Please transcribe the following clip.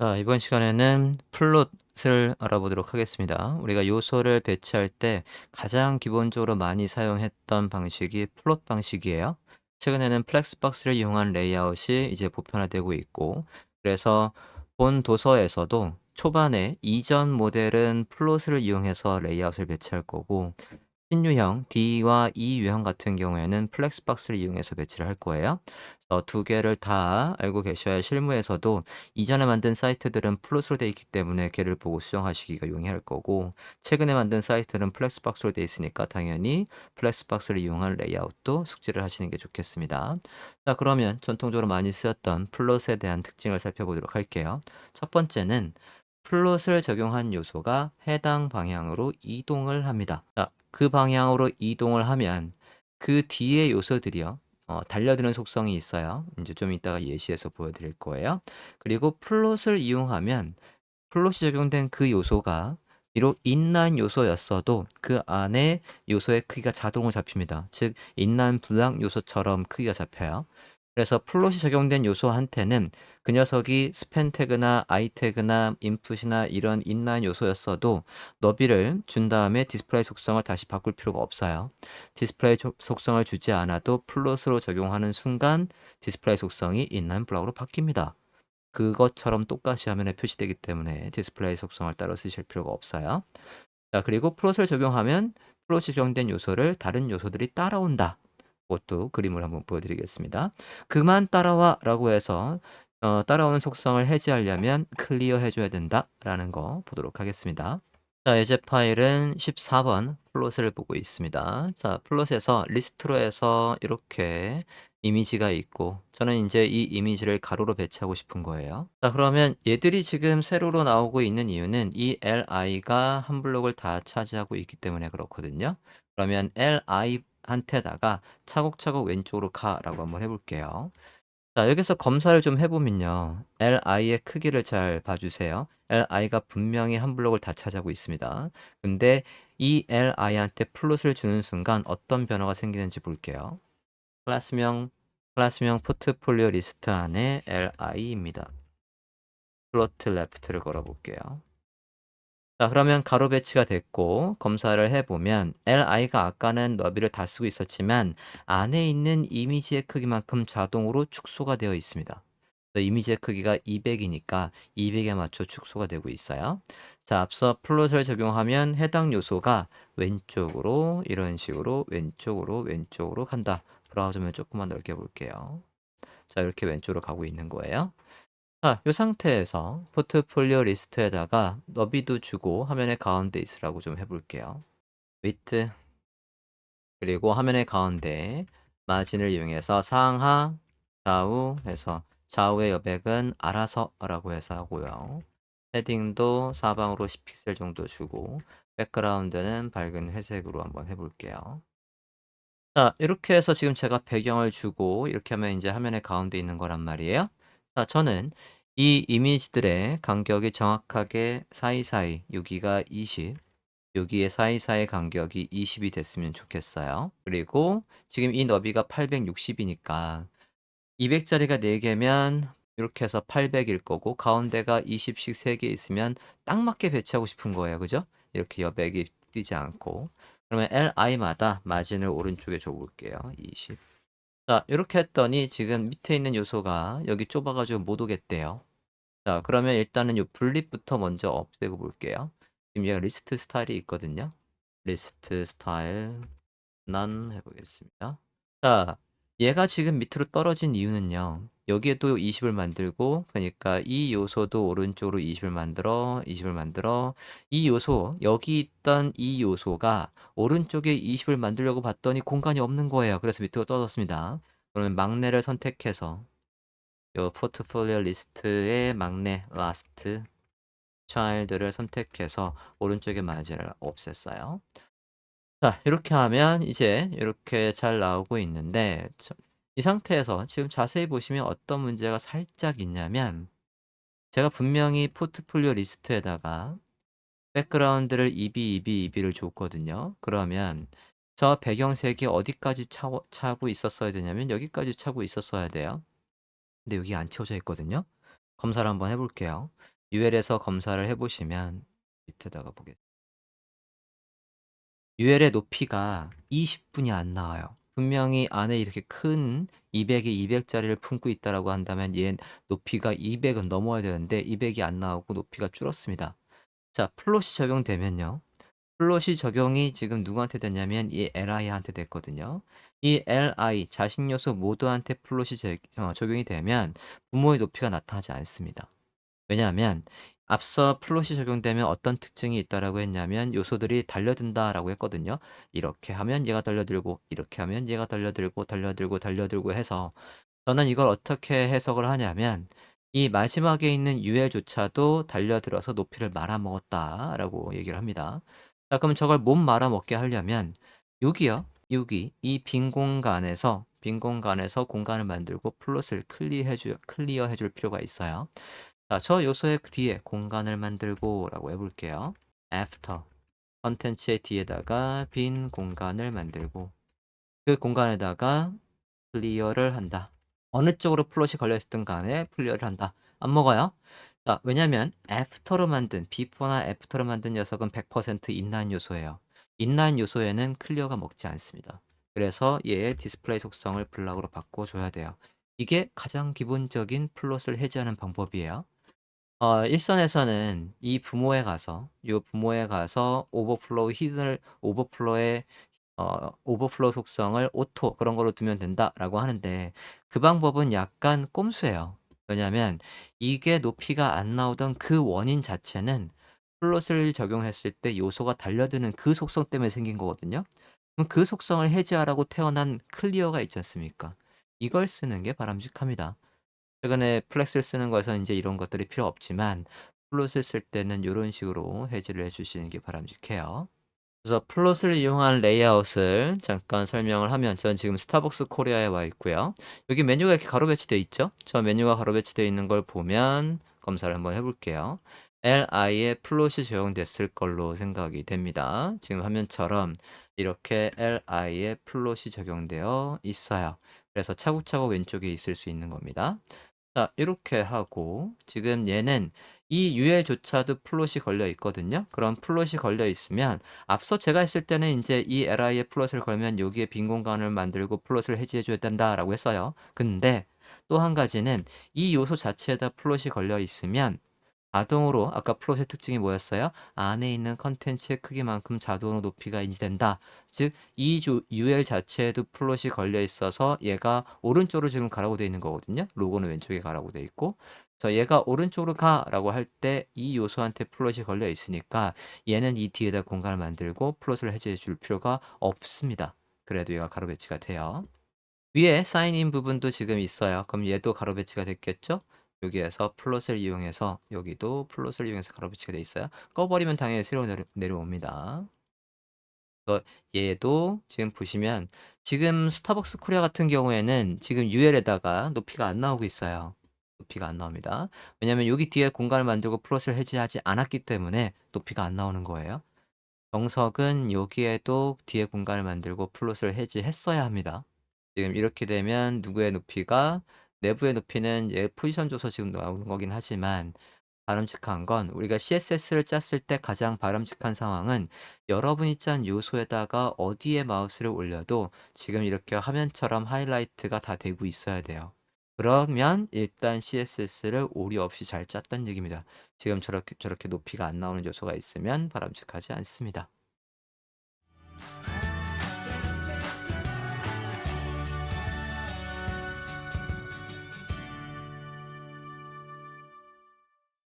자, 이번 시간에는 플롯을 알아보도록 하겠습니다. 우리가 요소를 배치할 때 가장 기본적으로 많이 사용했던 방식이 플롯 방식이에요. 최근에는 플렉스박스를 이용한 레이아웃이 이제 보편화되고 있고, 그래서 본 도서에서도 초반에 이전 모델은 플롯을 이용해서 레이아웃을 배치할 거고, 신유형 D와 E 유형 같은 경우에는 플렉스박스를 이용해서 배치를 할 거예요. 두 개를 다 알고 계셔야 실무에서도 이전에 만든 사이트들은 플롯으로 되어 있기 때문에 걔를 보고 수정하시기가 용이할 거고 최근에 만든 사이트는 플렉스박스로 되어 있으니까 당연히 플렉스박스를 이용한 레이아웃도 숙지를 하시는 게 좋겠습니다. 자 그러면 전통적으로 많이 쓰였던 플롯에 대한 특징을 살펴보도록 할게요. 첫 번째는 플롯을 적용한 요소가 해당 방향으로 이동을 합니다. 자, 그 방향으로 이동을 하면 그 뒤에 요소들이요. 어, 달려드는 속성이 있어요. 이제 좀 이따가 예시에서 보여드릴 거예요. 그리고 플롯을 이용하면 플롯이 적용된 그 요소가 비록 인라인 요소였어도 그 안에 요소의 크기가 자동으로 잡힙니다. 즉 인라인 블락 요소처럼 크기가 잡혀요. 그래서 플롯이 적용된 요소한테는 그 녀석이 스팬 태그나 아이 태그나 인풋이나 이런 인라인 요소였어도 너비를 준 다음에 디스플레이 속성을 다시 바꿀 필요가 없어요. 디스플레이 속성을 주지 않아도 플롯으로 적용하는 순간 디스플레이 속성이 인라인 블락으로 바뀝니다. 그것처럼 똑같이 화면에 표시되기 때문에 디스플레이 속성을 따로 쓰실 필요가 없어요. 자, 그리고 플롯을 적용하면 플롯이 적용된 요소를 다른 요소들이 따라온다. 그것도 그림을 한번 보여드리겠습니다. 그만 따라와 라고 해서 어, 따라오는 속성을 해제하려면 클리어 해줘야 된다 라는 거 보도록 하겠습니다. 자, 예제 파일은 14번 플롯을 보고 있습니다. 자, 플롯에서 리스트로 해서 이렇게 이미지가 있고 저는 이제 이 이미지를 가로로 배치하고 싶은 거예요. 자, 그러면 얘들이 지금 세로로 나오고 있는 이유는 이 li가 한 블록을 다 차지하고 있기 때문에 그렇거든요. 그러면 li 한테다가 차곡차곡 왼쪽으로 가라고 한번 해볼게요. 자, 여기서 검사를 좀 해보면요. li의 크기를 잘 봐주세요. li가 분명히 한 블록을 다 차지하고 있습니다. 근데 이 li한테 플롯을 주는 순간 어떤 변화가 생기는지 볼게요. 클래스명, 클래스명 포트폴리오 리스트 안에 li입니다. 플로트 레프트를 걸어볼게요. 자, 그러면 가로 배치가 됐고 검사를 해보면 li가 아까는 너비를 다 쓰고 있었지만 안에 있는 이미지의 크기만큼 자동으로 축소가 되어 있습니다. 이미지의 크기가 200이니까 200에 맞춰 축소가 되고 있어요. 자, 앞서 플롯을 적용하면 해당 요소가 왼쪽으로 이런 식으로 왼쪽으로 왼쪽으로 간다. 브라우저면 조금만 넓게 볼게요. 자, 이렇게 왼쪽으로 가고 있는 거예요. 자, 이 상태에서 포트폴리오 리스트에다가 너비도 주고 화면의 가운데 있으라고 좀 해볼게요. 위트 그리고 화면의 가운데 마진을 이용해서 상하, 좌우 해서 좌우의 여백은 알아서 라고 해서 하고요. 헤딩도 사방으로 10픽셀 정도 주고 백그라운드는 밝은 회색으로 한번 해볼게요. 자, 이렇게 해서 지금 제가 배경을 주고 이렇게 하면 이제 화면의 가운데 있는 거란 말이에요. 자, 저는 이 이미지들의 간격이 정확하게 사이사이 여기가 20 여기에 사이사이 간격이 20이 됐으면 좋겠어요. 그리고 지금 이 너비가 860이니까 200짜리가 4개면 이렇게 해서 800일 거고 가운데가 20씩 3개 있으면 딱 맞게 배치하고 싶은 거예요. 그죠? 이렇게 여백이 뛰지 않고 그러면 li마다 마진을 오른쪽에 줘볼게요. 20 자, 이렇게 했더니 지금 밑에 있는 요소가 여기 좁아가지고 못 오겠대요. 자, 그러면 일단은 요 분립부터 먼저 없애고 볼게요. 지금 얘가 리스트 스타일이 있거든요. 리스트 스타일 난 해보겠습니다. 자, 얘가 지금 밑으로 떨어진 이유는요. 여기에도 20을 만들고 그러니까 이 요소도 오른쪽으로 20을 만들어 20을 만들어 이 요소 여기 있던 이 요소가 오른쪽에 20을 만들려고 봤더니 공간이 없는 거예요. 그래서 밑으로 떨어졌습니다. 그러면 막내를 선택해서 요 포트폴리오 리스트의 막내 라스트 차일드를 선택해서 오른쪽에 마진을 없앴어요. 자, 이렇게 하면 이제 이렇게 잘 나오고 있는데 이 상태에서 지금 자세히 보시면 어떤 문제가 살짝 있냐면 제가 분명히 포트폴리오 리스트에다가 백그라운드를 EB, EB, EB를 줬거든요. 그러면 저 배경색이 어디까지 차, 차고 있었어야 되냐면 여기까지 차고 있었어야 돼요. 근데 여기 안 채워져 있거든요. 검사를 한번 해볼게요. UL에서 검사를 해보시면 밑에다가 보겠습니다. UL의 높이가 20분이 안 나와요. 분명히 안에 이렇게 큰 200이 200짜리를 품고 있다라고 한다면 얘 높이가 200은 넘어야 되는데 200이 안 나오고 높이가 줄었습니다. 자, 플롯이 적용되면요. 플롯이 적용이 지금 누구한테 됐냐면 이 li한테 됐거든요. 이 li 자식 요소 모두한테 플롯이 제- 어, 적용이 되면 부모의 높이가 나타나지 않습니다. 왜냐하면 앞서 플롯이 적용되면 어떤 특징이 있다라고 했냐면 요소들이 달려든다라고 했거든요. 이렇게 하면 얘가 달려들고 이렇게 하면 얘가 달려들고 달려들고 달려들고 해서 저는 이걸 어떻게 해석을 하냐면 이 마지막에 있는 UL조차도 달려들어서 높이를 말아먹었다라고 얘기를 합니다. 자, 그럼 저걸 못 말아먹게 하려면 여기요. 여기 이 빈 공간에서 빈 공간에서 공간을 만들고 플롯을 클리어 해줄 클리어 해줄 필요가 있어요. 자, 저 요소의 뒤에 공간을 만들고 라고 해볼게요. after 컨텐츠의 뒤에다가 빈 공간을 만들고 그 공간에다가 클리어를 한다. 어느 쪽으로 플롯이 걸려있든 간에 클리어를 한다. 안 먹어요. 자, 왜냐면 after로 만든 before나 after로 만든 녀석은 100% 인라인 요소예요. 인라인 요소에는 클리어가 먹지 않습니다. 그래서 얘의 디스플레이 속성을 블락으로 바꿔줘야 돼요. 이게 가장 기본적인 플롯을 해제하는 방법이에요. 어, 일선에서는 이 부모에 가서 요 부모에 가서 오버플로우 히든을 오버플로우의 어, 오버플로우 속성을 오토 그런 걸로 두면 된다라고 하는데 그 방법은 약간 꼼수예요. 왜냐하면 이게 높이가 안 나오던 그 원인 자체는 플롯을 적용했을 때 요소가 달려드는 그 속성 때문에 생긴 거거든요. 그럼 그 속성을 해제하라고 태어난 클리어가 있지 않습니까? 이걸 쓰는 게 바람직합니다. 최근에 플렉스를 쓰는 거에서는 이제 이런 것들이 필요 없지만 플롯을 쓸 때는 이런 식으로 해지를 해 주시는 게 바람직해요. 그래서 플롯을 이용한 레이아웃을 잠깐 설명을 하면 전 지금 스타벅스 코리아에 와 있고요. 여기 메뉴가 이렇게 가로 배치되어 있죠? 저 메뉴가 가로 배치되어 있는 걸 보면 검사를 한번 해 볼게요. li에 플롯이 적용됐을 걸로 생각이 됩니다. 지금 화면처럼 이렇게 li에 플롯이 적용되어 있어요. 그래서 차곡차곡 왼쪽에 있을 수 있는 겁니다. 자, 이렇게 하고 지금 얘는 이 UL조차도 플롯이 걸려 있거든요. 그럼 플롯이 걸려 있으면 앞서 제가 했을 때는 이제 이 li에 플롯을 걸면 여기에 빈 공간을 만들고 플롯을 해지해 줘야 된다라고 했어요. 근데 또 한 가지는 이 요소 자체에다 플롯이 걸려 있으면 자동으로 아까 플롯의 특징이 뭐였어요? 안에 있는 컨텐츠의 크기만큼 자동으로 높이가 인지된다. 즉, 이 UL 자체에도 플롯이 걸려 있어서 얘가 오른쪽으로 지금 가라고 되어 있는 거거든요. 로고는 왼쪽에 가라고 되어 있고. 그래서 얘가 오른쪽으로 가라고 할 때 이 요소한테 플롯이 걸려 있으니까 얘는 이 뒤에다 공간을 만들고 플롯을 해제해 줄 필요가 없습니다. 그래도 얘가 가로 배치가 돼요. 위에 사인인 부분도 지금 있어요. 그럼 얘도 가로 배치가 됐겠죠? 여기에서 플롯을 이용해서 여기도 플롯을 이용해서 가로 배치가 돼 있어요. 꺼버리면 당연히 새로 내려, 내려옵니다. 얘도 지금 보시면 지금 스타벅스 코리아 같은 경우에는 지금 UL에다가 높이가 안 나오고 있어요. 높이가 안 나옵니다. 왜냐면 여기 뒤에 공간을 만들고 플롯을 해제하지 않았기 때문에 높이가 안 나오는 거예요. 정석은 여기에도 뒤에 공간을 만들고 플롯을 해제했어야 합니다. 지금 이렇게 되면 누구의 높이가 내부의 높이는 얘 포지션 줘서 지금 나오는 거긴 하지만 바람직한 건 우리가 CSS를 짰을 때 가장 바람직한 상황은 여러분이 짠 요소에다가 어디에 마우스를 올려도 지금 이렇게 화면처럼 하이라이트가 다 되고 있어야 돼요. 그러면 일단 CSS를 오리 없이 잘 짰다는 얘기입니다. 지금 저렇게 저렇게 높이가 안 나오는 요소가 있으면 바람직하지 않습니다.